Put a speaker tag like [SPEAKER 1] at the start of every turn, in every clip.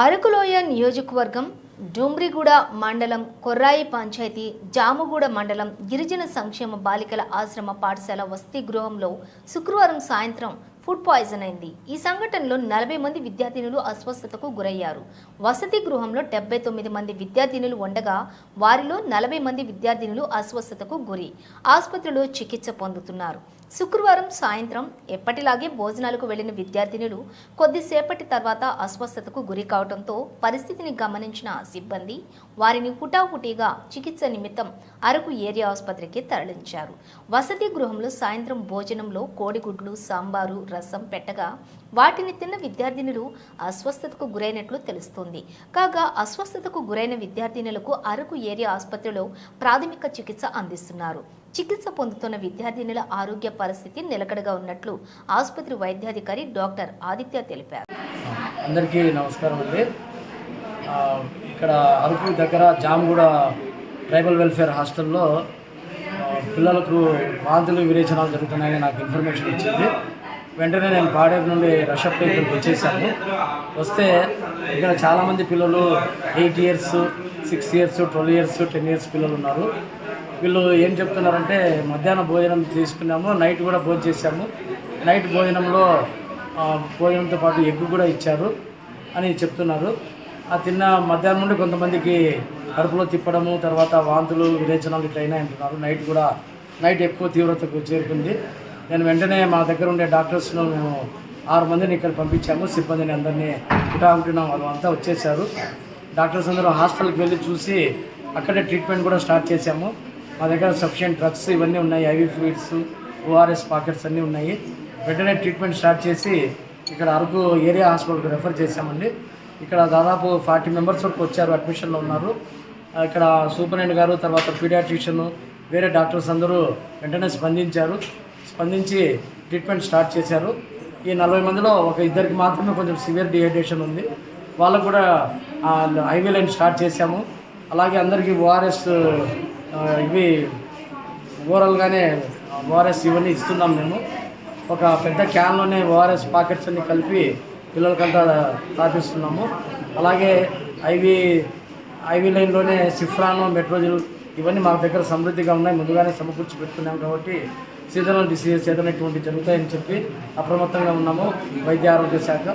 [SPEAKER 1] అరకులోయ నియోజకవర్గం డూమ్రిగూడ మండలం కొర్రాయి పంచాయతీ జాముగూడ మండలం గిరిజన సంక్షేమ బాలికల ఆశ్రమ పాఠశాల వసతి గృహంలో శుక్రవారం సాయంత్రం ఫుడ్ పాయిజన్ అయింది. ఈ సంఘటనలో నలభై మంది విద్యార్థినులు అస్వస్థతకు గురయ్యారు. వసతి గృహంలో డెబ్బై తొమ్మిది మంది విద్యార్థినులు ఉండగా వారిలో నలభై మంది విద్యార్థినులు అస్వస్థతకు గురి. ఆసుపత్రిలో చికిత్స పొందుతున్నారు. శుక్రవారం సాయంత్రం ఎప్పటిలాగే భోజనాలకు వెళ్ళిన విద్యార్థినులు కొద్దిసేపటి తర్వాత అస్వస్థతకు గురి కావడంతో పరిస్థితిని గమనించిన సిబ్బంది వారిని హుటాహుటీగా చికిత్స నిమిత్తం అరకు ఏరియా ఆసుపత్రికి తరలించారు. వసతి గృహంలో సాయంత్రం భోజనంలో కోడిగుడ్లు సాంబారు రసం పెట్టగా వాటిని తిన్న విద్యార్థినులు అస్వస్థతకు గురైనట్లు తెలుస్తోంది. కాగా అస్వస్థతకు గురైన విద్యార్థినులకు అరకు ఏరియా ఆసుపత్రిలో ప్రాథమిక చికిత్స అందిస్తున్నారు. చికిత్స పొందుతున్న విద్యార్థినుల ఆరోగ్య పరిస్థితి నిలకడగా ఉన్నట్లు ఆసుపత్రి వైద్యాధికారి డాక్టర్ ఆదిత్య తెలిపారు.
[SPEAKER 2] అందరికీ నమస్కారం అండి. ఇక్కడ అరకు దగ్గర జాంగూడ ట్రైబల్ వెల్ఫేర్ హాస్టల్లో పిల్లలకు వాంతులు విరేచనాలు జరుగుతున్నాయని నాకు ఇన్ఫర్మేషన్ వచ్చింది వెంటనే నేను పాడేరు నుండి రషప్ ఇక్కడికి వచ్చేసాను. వస్తే ఇక్కడ చాలామంది పిల్లలు eight years six years twelve years ten years పిల్లలు ఉన్నారు. వీళ్ళు ఏం చెప్తున్నారంటే మధ్యాహ్నం భోజనం తీసుకున్నాము నైట్ కూడా భోజనం చేశాము. నైట్ భోజనంలో భోజనంతో పాటు ఎగ్ కూడా ఇచ్చారు అని చెప్తున్నారు. ఆ తిన్న మధ్యాహ్నం నుండి కొంతమందికి కడుపులో తిప్పడము తర్వాత వాంతులు విరేచనాలు ఇట్లా అంటున్నారు. నైట్ కూడా నైట్ ఎక్కువ తీవ్రతకు చేరుకుంది. నేను వెంటనే మా దగ్గర ఉండే డాక్టర్స్ను మేము ఆరు మందిని ఇక్కడ పంపించాము. సిబ్బందిని అందరినీ హుటాహుటిన వాళ్ళు అంతా వచ్చేసారు డాక్టర్స్ అందరూ హాస్టల్కి వెళ్ళి చూసి అక్కడే ట్రీట్మెంట్ కూడా స్టార్ట్ చేశాము. మా దగ్గర సఫిషియంట్ డ్రగ్స్ ఇవన్నీ ఉన్నాయి ఐవి ఫ్లూయిడ్స్ ఓఆర్ఎస్ పాకెట్స్ అన్నీ ఉన్నాయి. వెంటనే ట్రీట్మెంట్ స్టార్ట్ చేసి ఇక్కడ అరకు ఏరియా హాస్పిటల్కి రెఫర్ చేశామండి. ఇక్కడ దాదాపు ఫార్టీ మెంబర్స్ వరకు వచ్చారు అడ్మిషన్లో ఉన్నారు. ఇక్కడ సూపరింటెండెంట్ గారు తర్వాత పీడియాట్రిషియన్ వేరే డాక్టర్స్ అందరూ వెంటనే స్పందించారు. స్పందించి ట్రీట్మెంట్ స్టార్ట్ చేశారు. ఈ నలభై మందిలో ఒక ఇద్దరికి మాత్రమే కొంచెం సివియర్ డిహైడ్రేషన్ ఉంది. వాళ్ళకు కూడా ఐవీ లైన్ స్టార్ట్ చేశాము. అలాగే అందరికీ ఓఆర్ఎస్ ఇవి ఓవరాల్గానే ఓఆర్ఎస్ ఇవన్నీ ఇస్తున్నాం మేము. ఒక పెద్ద క్యాన్లోనే ఓఆర్ఎస్ పాకెట్స్ అన్ని కలిపి పిల్లలకంతా తాపిస్తున్నాము. అలాగే ఐవి ఐవి లైన్లోనే సిఫ్రాను మెట్రోజిల్ ఇవన్నీ మా దగ్గర సమృద్ధిగా ఉన్నాయి. ముందుగానే సమకూర్చి పెట్టుకున్నాం కాబట్టి సీజనల్ డిసీజెస్ ఏదైనా ఇటువంటి జరుగుతాయని చెప్పి అప్రమత్తంగా ఉన్నాము వైద్య ఆరోగ్య శాఖ.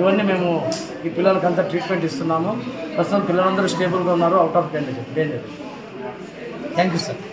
[SPEAKER 2] ఇవన్నీ మేము ఈ పిల్లలకంతా ట్రీట్మెంట్ ఇస్తున్నాము. ప్రస్తుతం పిల్లలందరూ స్టేబుల్గా ఉన్నారు out of danger danger. Thank you, sir.